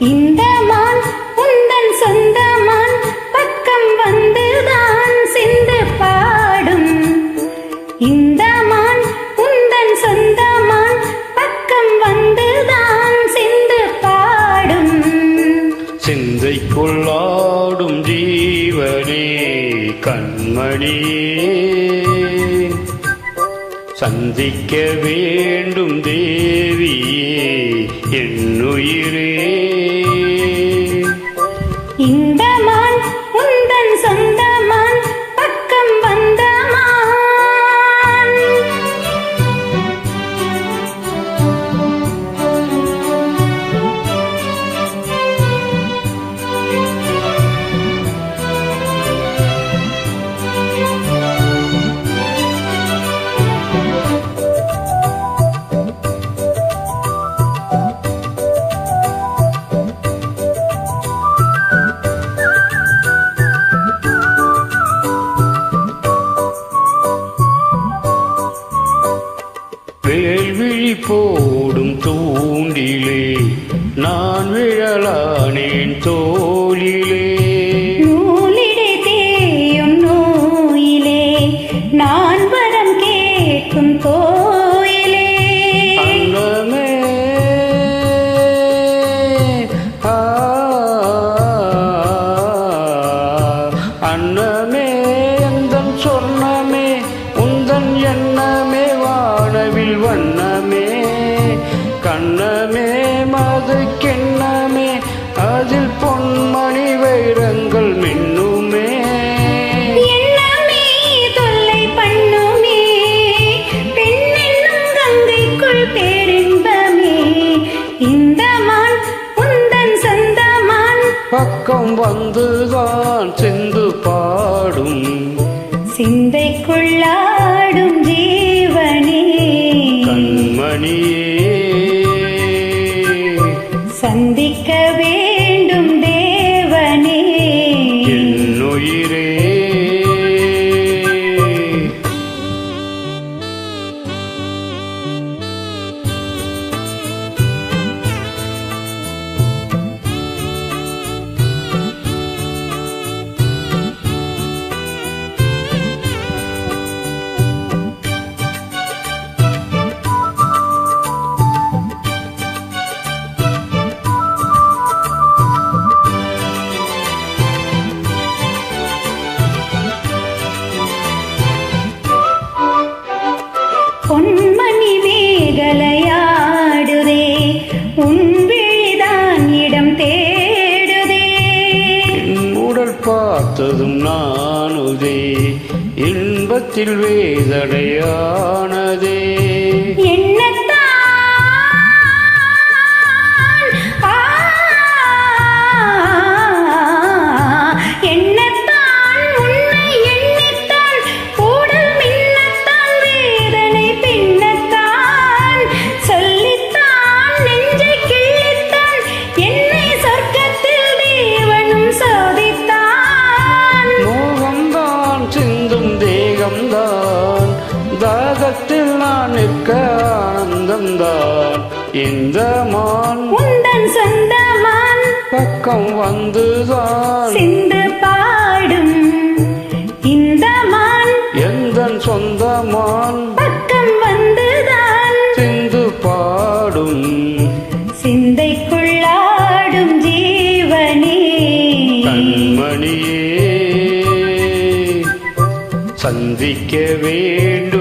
இந்த மான் உந்தன் சொந்த மான் பக்கம் வந்துதான் சிந்து பாடும். இந்த மான் உந்தன் சொந்த மான் பக்கம் வந்துதான் சிந்து பாடும். சிந்தைக்குள்ளாடும் ஜீவனே கண்மணியே சந்திக்க வேண்டும் தேவியே என்னுயிரே. வேல்விழி போடும் தூண்டிலே நான் விழலானேன் தோ பக்கம் வந்துதான் சிந்து பாடும். சிந்தைக்குள்ளா உன் இடம் தேடுதே. உடல் பார்த்ததும் நானுதே இன்பத்தில் வேதடையானதே ஆனந்தம்தான் இந்த மான் உந்தன் சொந்தமான் பக்கம் வந்துதான். சிந்து பாடும். இந்த மான் எந்தன் சொந்தமான் பக்கம் வந்துதான். சிந்து பாடும். சிந்தைக்குள்ளாடும் ஜீவனே. கண்மணியே சந்திக்க வேண்டும்.